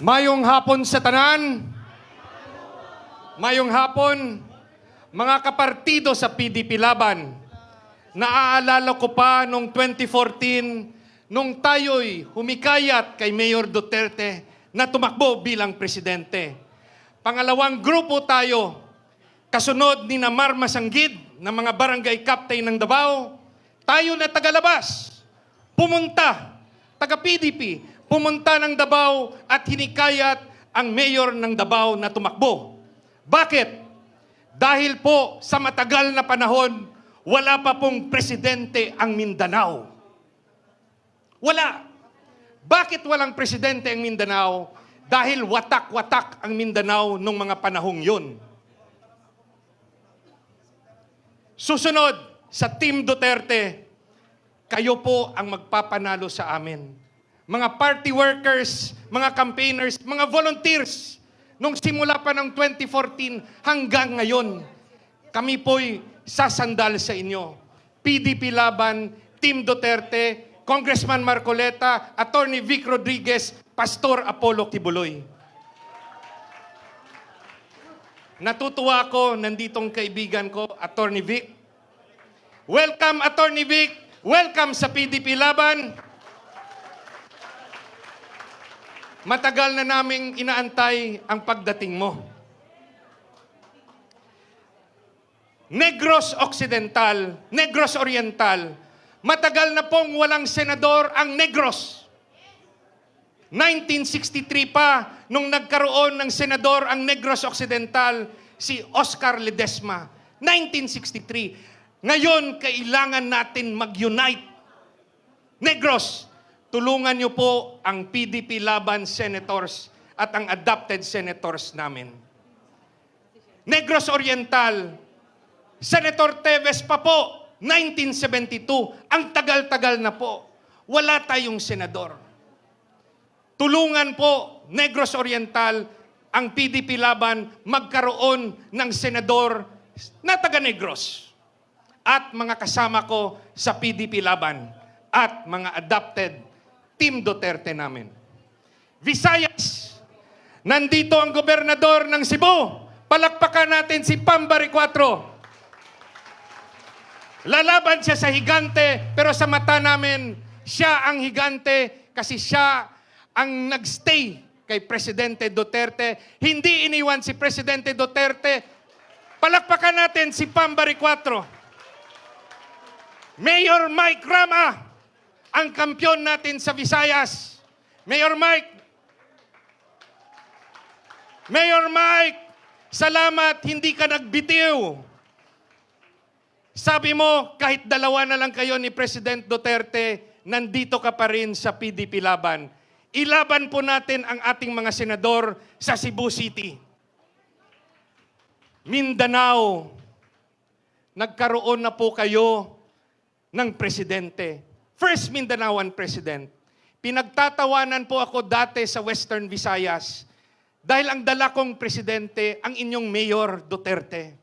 Mayong hapon sa tanan. Mayong hapon, mga kapartido sa PDP Laban. Naaalala ko pa noong 2014, nung tayo'y humikayat kay Mayor Duterte na tumakbo bilang presidente. Pangalawang grupo tayo, kasunod ni Namar Masanggid ng mga barangay captain ng Davao, tayo na tagalabas, pumunta, taga PDP, pumunta ng Davao at hinikayat ang mayor ng Davao na tumakbo. Bakit? Dahil po sa matagal na panahon, wala pa pong presidente ang Mindanao. Wala. Bakit walang presidente ang Mindanao? Dahil watak-watak ang Mindanao nung mga panahong yun. Susunod, sa Team Duterte, kayo po ang magpapanalo sa amin. Mga party workers, mga campaigners, mga volunteers, nung simula pa ng 2014 hanggang ngayon, kami po'y sasandal sa inyo. PDP Laban, Team Duterte, Congressman Marcoleta, Attorney Vic Rodriguez, Pastor Apollo Kibuloy. Natutuwa ko, nanditong kaibigan ko, Attorney Vic. Welcome, Attorney Vic. Welcome sa PDP Laban. Matagal na naming inaantay ang pagdating mo. Negros Occidental, Negros Oriental, matagal na pong walang senador ang Negros. 1963 pa, nung nagkaroon ng senador ang Negros Occidental, si Oscar Ledesma. 1963. Ngayon, kailangan natin mag-unite. Negros, tulungan niyo po ang PDP Laban Senators at ang adopted senators namin. Negros Oriental, Senator Teves pa po, 1972. Ang tagal-tagal na po. Wala tayong senador. Tulungan po, Negros Oriental, ang PDP Laban magkaroon ng senador na taga Negros. At mga kasama ko sa PDP Laban at mga adopted Team Duterte namin. Visayas, nandito ang gobernador ng Cebu. Palakpakan natin si Pambari 4. Lalaban siya sa higante, pero sa mata namin, siya ang higante kasi siya ang nagstay kay Presidente Duterte. Hindi iniwan si Presidente Duterte. Palakpakan natin si Pambari 4. Mayor Mike Rama, ang kampyon natin sa Visayas. Mayor Mike, Mayor Mike, salamat hindi ka nagbitiw. Sabi mo, kahit dalawa na lang kayo ni President Duterte, nandito ka pa rin sa PDP Laban. Ilaban po natin ang ating mga senador sa Cebu City. Mindanao, nagkaroon na po kayo ng presidente. First Mindanaoan president. Pinagtatawanan po ako dati sa Western Visayas dahil ang dala kong presidente, ang inyong Mayor Duterte.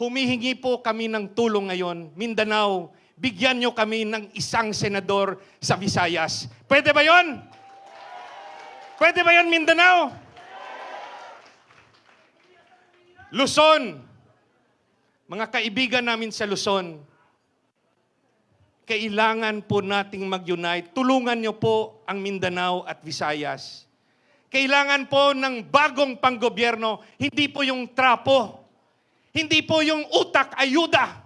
Humihingi po kami ng tulong ngayon. Mindanao, bigyan nyo kami ng isang senador sa Visayas. Pwede ba yon? Pwede ba yon Mindanao? Luzon. Mga kaibigan namin sa Luzon, kailangan po nating mag-unite. Tulungan nyo po ang Mindanao at Visayas. Kailangan po ng bagong panggobyerno, hindi po yung trapo. Hindi po yung utak, ayuda.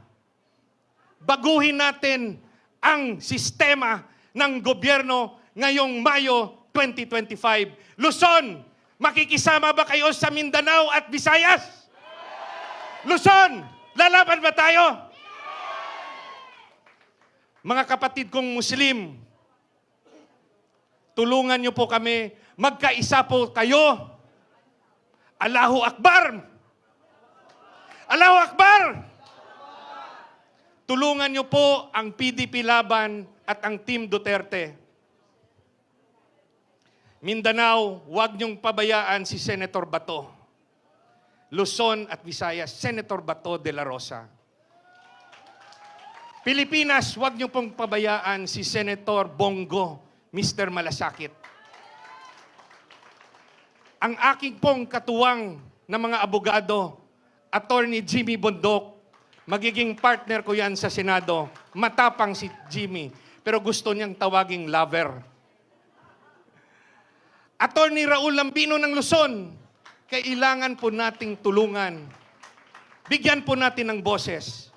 Baguhin natin ang sistema ng gobyerno ngayong Mayo 2025. Luzon, makikisama ba kayo sa Mindanao at Visayas? Luzon, lalaban ba tayo? Mga kapatid kong Muslim, tulungan niyo po kami, magkaisa po kayo. Allahu Akbar! Allahu Akbar! Tulungan niyo po ang PDP Laban at ang Team Duterte. Mindanao, huwag niyong pabayaan si Senator Bato. Luzon at Visayas, Senator Bato de la Rosa. Pilipinas, huwag niyo pong pabayaan si Senator Bongo, Mr. Malasakit. ang aking pong katuwang na mga abogado, Attorney Jimmy Bondok, magiging partner ko yan sa Senado. Matapang si Jimmy, pero gusto niyang tawaging lover. Attorney Raul Lambino ng Luzon, kailangan po nating tulungan. Bigyan po natin ng boses.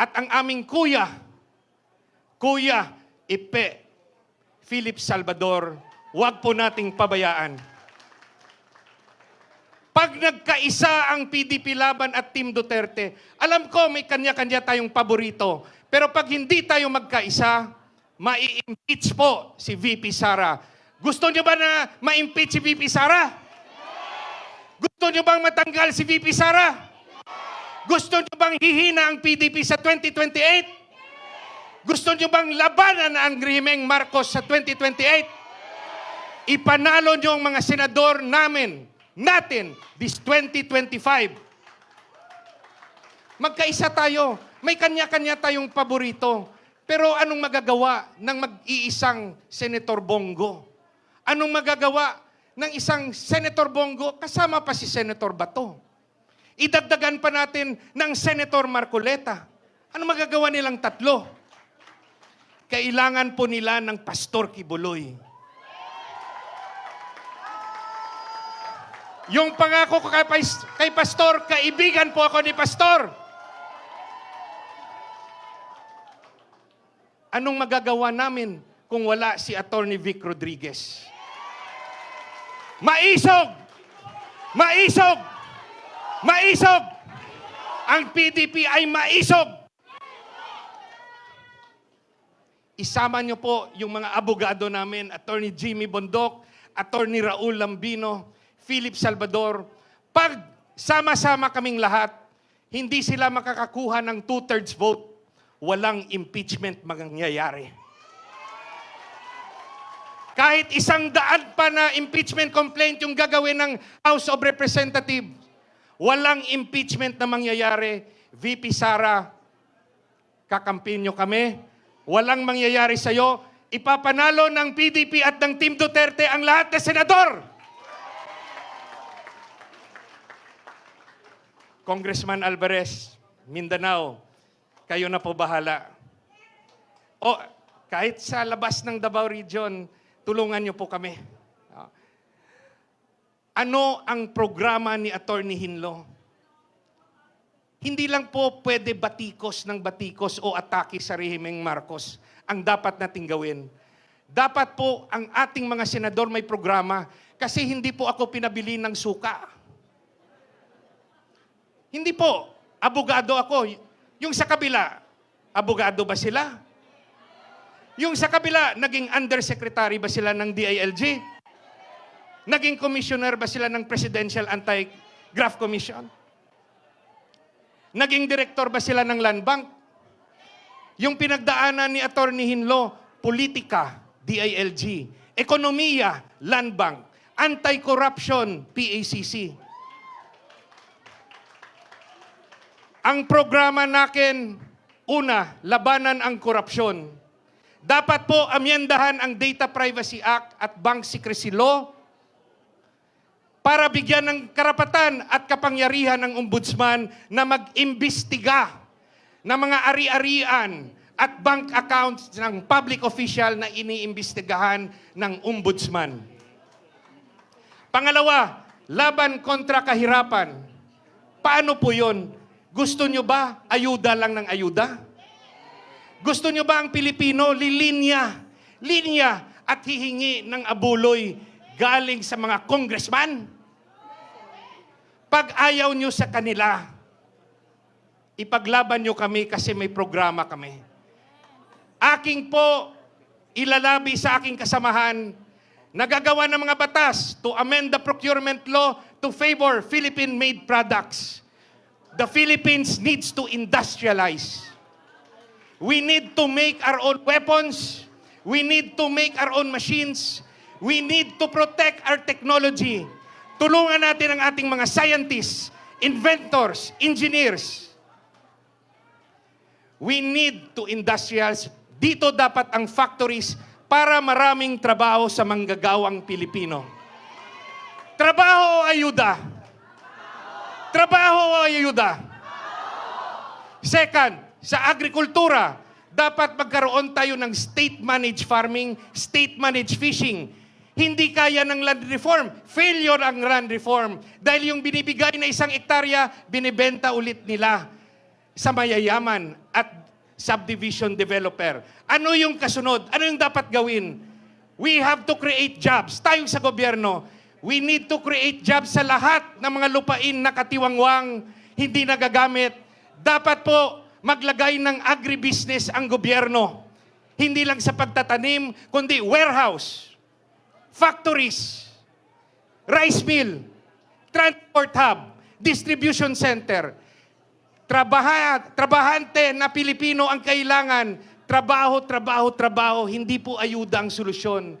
At ang aming kuya, Kuya Ipe Philip Salvador, huwag po nating pabayaan. Pag nagkaisa ang PDP Laban at Team Duterte, alam ko may kanya-kanya tayong paborito. Pero pag hindi tayo magkaisa, mai-impeach po si VP Sara. Gusto niyo ba na ma-impeach si VP Sara? Gusto niyo bang matanggal si VP Sara? Gusto niyo bang hihina ang PDP sa 2028? Gusto niyo bang labanan ang Grimeng Marcos sa 2028? Ipanalo niyo ang mga senador namin, natin, this 2025. Magkaisa tayo. May kanya-kanya tayong paborito. Pero anong magagawa ng mag-iisang Senator Bongo? Anong magagawa ng isang Senator Bongo kasama pa si Senator Bato? Idagdagan pa natin ng Senator Marcoleta. Ano magagawa nilang tatlo? Kailangan po nila ng Pastor Kibuloy. Yung pangako ko kay, kay Pastor, kaibigan po ako ni Pastor. Anong magagawa namin kung wala si Attorney Vic Rodriguez? Maisog! Maisog! Maisog! Ang PDP ay maisog! Isama niyo po yung mga abogado namin, Attorney Jimmy Bondok, Attorney Raul Lambino, Philip Salvador. Pag sama-sama kaming lahat, hindi sila makakakuha ng two-thirds vote. Walang impeachment mangyayari. Kahit isang daan pa na impeachment complaint yung gagawin ng House of Representatives, walang impeachment na mangyayari. VP Sara, kakampinyo kami. Walang mangyayari sa'yo. Ipapanalo ng PDP at ng Team Duterte ang lahat na senador. Congressman Alvarez, Mindanao, kayo na po bahala. O kahit sa labas ng Davao Region, tulungan niyo po kami. Ano ang programa ni Attorney Hinlo? Hindi lang po pwede batikos ng batikos o atake sa rehimeng Marcos ang dapat nating gawin. Dapat po ang ating mga senador may programa kasi hindi po ako pinabili ng suka. Hindi po. Abogado ako. Yung sa kabila, abogado ba sila? Yung sa kabila, naging undersecretary ba sila ng DILG? Naging commissioner ba sila ng Presidential Anti-Graft Commission? Naging director ba sila ng Land Bank? Yung pinagdaanan ni Attorney Hinlo, politika, DILG, ekonomiya, Land Bank, anti-corruption, PACC. Ang programa natin, una, labanan ang korupsyon. Dapat po amyendahan ang Data Privacy Act at Bank Secrecy Law para bigyan ng karapatan at kapangyarihan ng ombudsman na mag-imbestiga ng mga ari-arian at bank accounts ng public official na iniimbestigahan ng ombudsman. Pangalawa, laban kontra kahirapan. Paano po yon? Gusto nyo ba ayuda lang ng ayuda? Gusto nyo ba ang Pilipino lilinya, linya at hihingi ng abuloy galing sa mga congressman? Pag ayaw nyo sa kanila, ipaglaban nyo kami kasi may programa kami. Aking po ilalabi sa aking kasamahan nagagawa ng mga batas to amend the procurement law to favor Philippine-made products. The Philippines needs to industrialize. We need to make our own weapons. We need to make our own machines. We need to protect our technology. Tulungan natin ang ating mga scientists, inventors, engineers. We need to industrialize. Dito dapat ang factories para maraming trabaho sa manggagawang Pilipino. Trabaho o ayuda? Trabaho o ayuda? Second, sa agrikultura, dapat magkaroon tayo ng state-managed farming, state-managed fishing. Hindi kaya ng land reform. Failure ang land reform. Dahil yung binibigay na isang ektarya, binibenta ulit nila sa mayayaman at subdivision developer. Ano yung kasunod? Ano yung dapat gawin? We have to create jobs. Tayo sa gobyerno, we need to create jobs sa lahat ng mga lupain na katiwangwang, hindi nagagamit. Dapat po maglagay ng agribusiness ang gobyerno. Hindi lang sa pagtatanim, kundi warehouse, factories, rice mill, transport hub, distribution center. Trabaha, trabahante na Pilipino ang kailangan. Trabaho, trabaho, trabaho. Hindi po ayuda ang solusyon.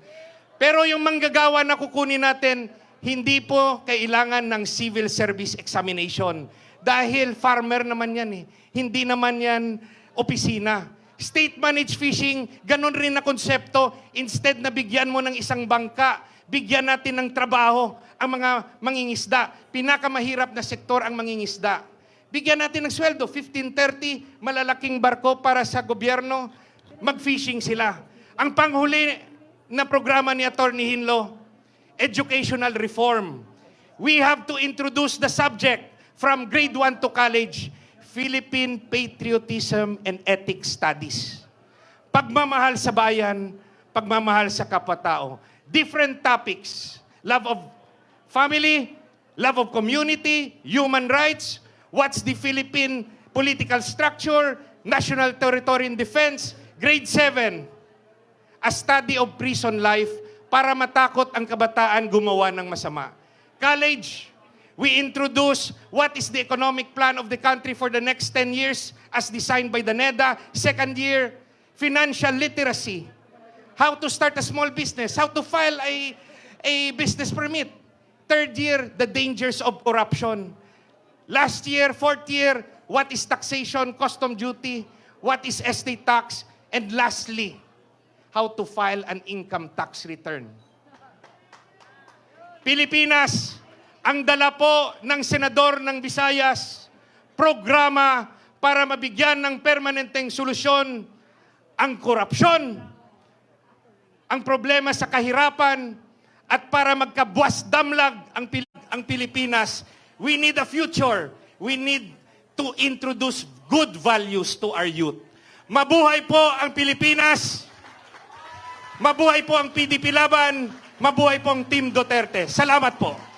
Pero yung manggagawa na kukunin natin, hindi po kailangan ng civil service examination. Dahil farmer naman yan eh. Hindi naman yan opisina. State managed fishing, ganun rin na konsepto. Instead na bigyan mo ng isang bangka, bigyan natin ng trabaho ang mga mangingisda. Pinakamahirap na sektor ang mangingisda. Bigyan natin ng sweldo, 1530, malalaking barko para sa gobyerno, mag-fishing sila. Ang panghuli na programa ni Attorney Hinlo, educational reform. We have to introduce the subject from grade 1 to college, Philippine Patriotism and Ethics Studies. Pagmamahal sa bayan, pagmamahal sa kapwa-tao. Different topics. Love of family, love of community, human rights, what's the Philippine political structure, national territory and defense, grade 7, a study of prison life para matakot ang kabataan gumawa ng masama. College, we introduce what is the economic plan of the country for the next 10 years as designed by the NEDA. Second year, financial literacy. How to start a small business, how to file a, a business permit. Third year, the dangers of corruption. Last year, fourth year, what is taxation, custom duty, what is estate tax, and lastly, how to file an income tax return. Pilipinas, ang dala po ng senador ng Visayas, programa para mabigyan ng permanenteng solusyon ang korupsyon, ang problema sa kahirapan, at para magkabuas damlag ang, Pil- ang Pilipinas, we need a future. We need to introduce good values to our youth. Mabuhay po ang Pilipinas! Mabuhay po ang PDP Laban! Mabuhay po ang Team Duterte! Salamat po!